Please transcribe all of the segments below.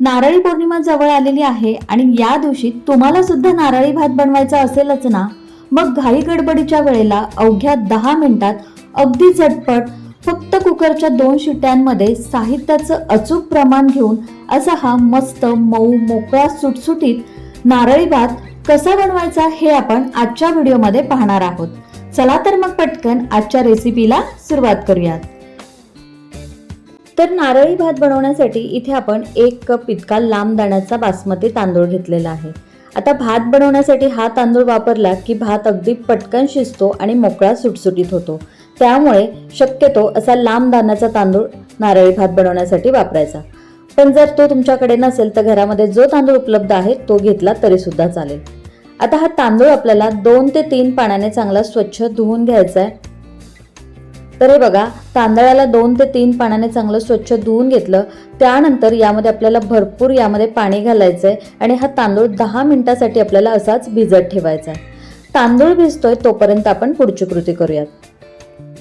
नारळी पौर्णिमा जवळ आलेली आहे आणि या दिवशी तुम्हाला सुद्धा नारळी भात बनवायचा असेलच ना? मग घाई गडबडीच्या वेळेला अवघ्या दहा मिनिटात अगदी झटपट फक्त कुकरच्या दोन शिट्ट्यांमध्ये साहित्याचं अचूक प्रमाण घेऊन असा हा मस्त मऊ मोकळा सुटसुटीत नारळी भात कसा बनवायचा हे आपण आजच्या व्हिडिओमध्ये पाहणार आहोत. चला तर मग पटकन आजच्या रेसिपीला सुरुवात करूयात. तर नारळी भात बनवण्यासाठी इथे आपण एक कप इतका लांब दाण्याचा बासमती तांदूळ घेतलेला आहे. आता भात बनवण्यासाठी हा तांदूळ वापरला की भात अगदी पटकन शिजतो आणि मोकळा सुटसुटीत होतो. त्यामुळे शक्यतो असा लांब दाण्याचा तांदूळ नारळी भात बनवण्यासाठी वापरायचा. पण जर तो तुमच्याकडे नसेल तर घरामध्ये जो तांदूळ उपलब्ध आहे तो घेतला तरी सुद्धा चालेल. आता हा तांदूळ आपल्याला दोन ते तीन पाण्याने चांगला स्वच्छ धुवून घ्यायचा आहे. तर हे बघा तांदळाला दोन ते तीन पाण्याने चांगलं स्वच्छ धुवून घेतलं. त्यानंतर यामध्ये आपल्याला भरपूर यामध्ये पाणी घालायचं आहे आणि हा तांदूळ दहा मिनिटासाठी आपल्याला असाच भिजत ठेवायचा आहे तांदूळ भिजतोय तोपर्यंत आपण पुढची कृती करूयात.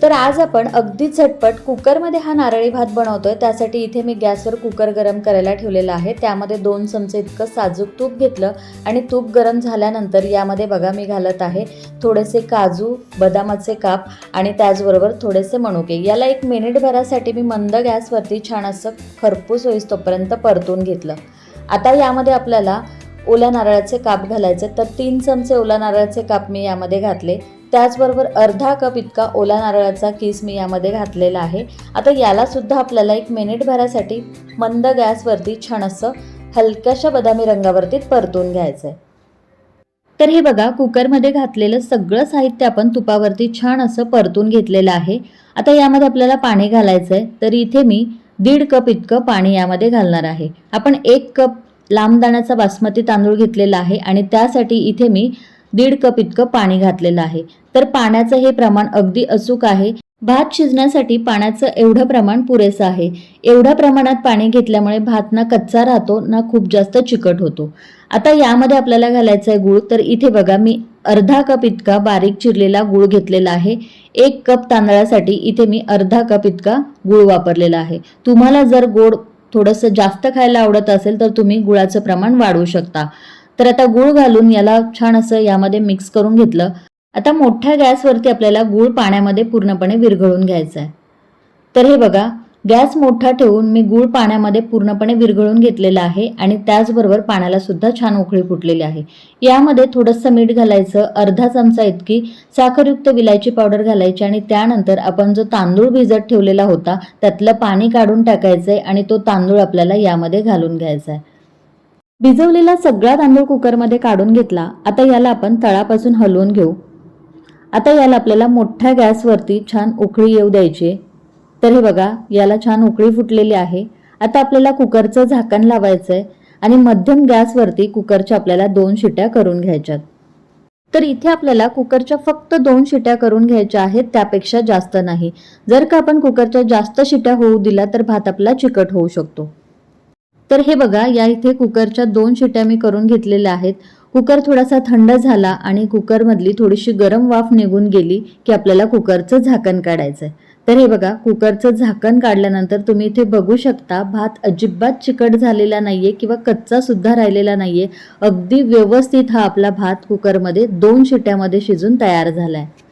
तर आज आपण अगदी झटपट कुकरमध्ये हा नारळी भात बनवतोय. त्यासाठी इथे मी गॅसवर कुकर गरम करायला ठेवलेला आहे. त्यामध्ये दोन चमचे इतकं साजूक तूप घेतलं आणि तूप गरम झाल्यानंतर यामध्ये बघा मी घालत आहे थोडेसे काजू बदामाचे काप आणि त्याचबरोबर थोडेसे मनुके. याला एक मिनिटभरासाठी मी मंद गॅसवरती छान असं खरपूस होईस तोपर्यंत परतून घेतलं. आता यामध्ये आपल्याला ओल्या नारळाचे काप घालायचे. तर तीन चमचे ओल्या नारळाचे काप मी यामध्ये घातले. त्याचबरोबर अर्धा कप इतका ओला नारळाचा किस मी यामध्ये घातलेला आहे. आता यालासुद्धा आपल्याला एक मिनिटभरासाठी मंद गॅसवरती छान असं हलक्याशा बदामी रंगावरती परतून घ्यायचं आहे तर हे बघा कुकरमध्ये घातलेलं सगळं साहित्य आपण तुपावरती छान असं परतून घेतलेलं आहे. आता यामध्ये आपल्याला पाणी घालायचं आहे तर इथे मी दीड कप इतकं पाणी यामध्ये घालणार आहे. आपण एक कप लांब दाण्याचा बासमती तांदूळ घेतलेला आहे आणि त्यासाठी इथे मी दीड कप इतकं पाणी घातलेलं आहे. तर पाण्याचं हे प्रमाण अगदी अचूक आहे. भात शिजण्यासाठी पाण्याचं एवढं प्रमाण पुरेसं आहे. एवढ्या प्रमाणात पाणी घेतल्यामुळे भात ना कच्चा राहतो ना खूप जास्त चिकट होतो. आता यामध्ये आपल्याला घालायचं आहे गूळ. तर इथे बघा मी अर्धा कप इतका बारीक चिरलेला गूळ घेतलेला आहे. एक कप तांदळासाठी इथे मी अर्धा कप इतका गूळ वापरलेला आहे. तुम्हाला जर गोड थोडंसं जास्त खायला आवडत असेल तर तुम्ही गुळाचं प्रमाण वाढवू शकता. तर आता गूळ घालून याला छान असं यामध्ये मिक्स करून घेतलं. आता मोठ्या गॅसवरती आपल्याला गूळ पाण्यामध्ये पूर्णपणे विरघळून घ्यायचा आहे. तर हे बघा गॅस मोठा ठेवून मी गूळ पाण्यामध्ये पूर्णपणे विरघळून घेतलेला आहे आणि त्याचबरोबर पाण्याला सुद्धा छान उकळी फुटलेली आहे. यामध्ये थोडंसं मीठ घालायचं अर्धा चमचा इतकी साखरयुक्त विलायची पावडर घालायची आणि त्यानंतर आपण जो तांदूळ भिजत ठेवलेला होता त्यातलं पाणी काढून टाकायचं आहे आणि तो तांदूळ आपल्याला यामध्ये घालून घ्यायचा आहे. भिजवलेला सगळा तांदूळ कुकरमध्ये काढून घेतला. आता याला आपण तळापासून हलवून घेऊ. आता याला आपल्याला मोठ्या गॅसवरती छान उकळी येऊ द्यायची तर हे बघा याला छान उकळी फुटलेली आहे. आता आपल्याला कुकरचं झाकण लावायचं आहे आणि मध्यम गॅसवरती कुकरच्या आपल्याला दोन शिट्या करून घ्यायच्यात. तर इथे आपल्याला कुकरच्या फक्त दोन शिट्या करून घ्यायच्या आहेत त्यापेक्षा जास्त नाही. जर का आपण कुकरच्या जास्त शिट्या होऊ दिल्या तर भात आपला चिकट होऊ शकतो. तर हे बघा या इथे कुकरच्या दोन शिट्या मी करून घेतलेल्या आहेत. कुकर थोडासा थंड झाला आणि कुकरमधली थोडीशी गरम वाफ निघून गेली की आपल्याला कुकरचं झाकण काढायचं आहे तर हे बघा कुकरचं झाकण काढल्यानंतर तुम्ही इथे बघू शकता भात अजिबात चिकट झालेला नाहीये किंवा कच्चा सुद्धा राहिलेला नाहीये. अगदी व्यवस्थित हा आपला भात कुकरमध्ये दोन शिट्यामध्ये शिजून तयार झाला आहे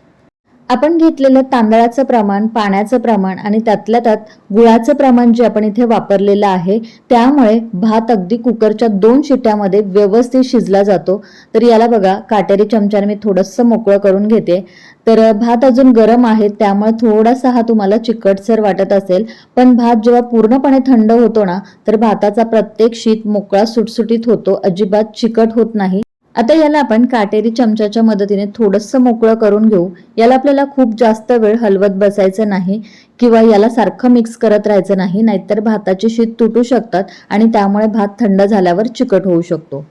आपण घेतलेलं तांदळाचं प्रमाण पाण्याचं प्रमाण आणि त्यातल्या त्यात गुळाचं प्रमाण जे आपण इथे वापरलेलं आहे त्यामुळे भात अगदी कुकरच्या दोन शिट्यामध्ये व्यवस्थित शिजला जातो. तर याला बघा काटेरी चमच्याने मी थोडंसं मोकळं करून घेते. तर भात अजून गरम आहे त्यामुळे थोडासा हा तुम्हाला चिकटसर वाटत असेल. पण भात जेव्हा पूर्णपणे थंड होतो ना तर भाताचा प्रत्येक शीत मोकळा सुटसुटीत होतो अजिबात चिकट होत नाही. आता याला आपण काटेरी चमच्याच्या मदतीने थोडंसं मोकळं करून घेऊ. याला आपल्याला खूप जास्त वेळ हलवत बसायचं नाही किंवा याला सारखं मिक्स करत राहायचं नाही नाहीतर भाताची शीत तुटू शकतात आणि त्यामुळे भात थंड झाल्यावर चिकट होऊ शकतो.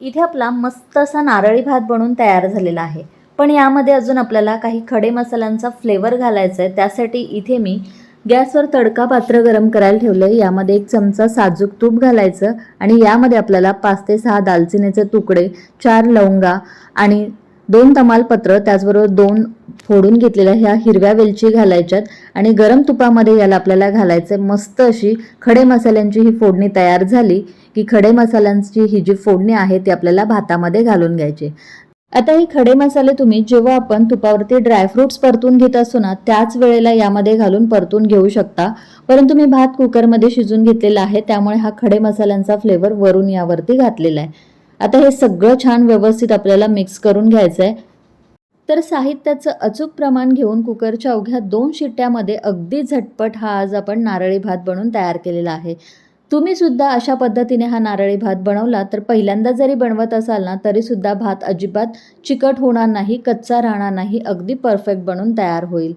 इथे आपला मस्त असा नारळी भात बनून तयार झालेला आहे. पण यामध्ये अजून आपल्याला काही खडे मसाल्यांचा फ्लेवर घालायचा आहे त्यासाठी इथे मी गॅसवर तडका पात्र गरम करायला ठेवलं आहे यामध्ये एक चमचा साजूक तूप घालायचं आणि यामध्ये आपल्याला पाच ते सहा दालचिनीचे तुकडे चार लवंगा आणि दोन तमालपत्र त्याचबरोबर दोन फोडून घेतलेल्या ह्या हिरव्या वेलची घालायच्यात आणि गरम तुपामध्ये याला आपल्याला घालायचं मस्त अशी खडे मसाल्यांची ही फोडणी तयार झाली की खडे मसाल्यांची ही जी फोडणी आहे ती आपल्याला भातामध्ये घालून घ्यायची आता हे खडे मसाले तुम्ही जेव्हा आपण तुपावरती ड्रायफ्रुट्स परतून घेत असतो ना त्याच वेळेला यामध्ये घालून परतून घेऊ शकता. परंतु मी भात कुकरमध्ये शिजून घेतलेला आहे त्यामुळे हा खडे मसाल्यांचा फ्लेवर वरून यावरती घातलेला आहे. आता हे सगळं छान व्यवस्थित आपल्याला मिक्स करून घ्यायचं आहे तर साहित्याचं अचूक प्रमाण घेऊन कुकरच्या अवघ्या दोन शिट्ट्यामध्ये अगदी झटपट हा आज आपण नारळी भात बनवून तयार केलेला आहे. तुम्ही सुद्धा अशा पद्धतीने हा नारळी भात बनवला तर पहिल्यांदा जरी बनवत असाल ना तरी सुद्धा भात अजिबात चिकट होणार नाही कच्चा राहणार नाही अगदी परफेक्ट बनून तयार होईल.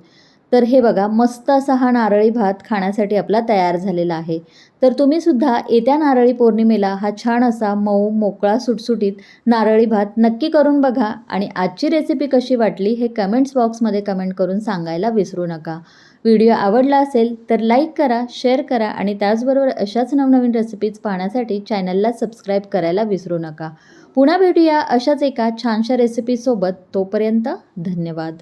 तर हे बघा मस्त असा हा नारळी भात खाण्यासाठी आपला तयार झालेला आहे. तर तुम्ही सुद्धा येत्या नारळी पौर्णिमेला हा छान असा मऊ मोकळा सुटसुटीत नारळी भात नक्की करून बघा आणि आजची रेसिपी कशी वाटली हे कमेंट्स बॉक्समध्ये कमेंट करून सांगायला विसरू नका. व्हिडिओ आवडला असेल तर लाईक करा शेअर करा आणि त्याचबरोबर अशाच नवनवीन रेसिपीज पाहण्यासाठी चॅनलला सबस्क्राईब करायला विसरू नका. पुन्हा भेटूया अशाच एका छानशा रेसिपीसोबत तोपर्यंत धन्यवाद.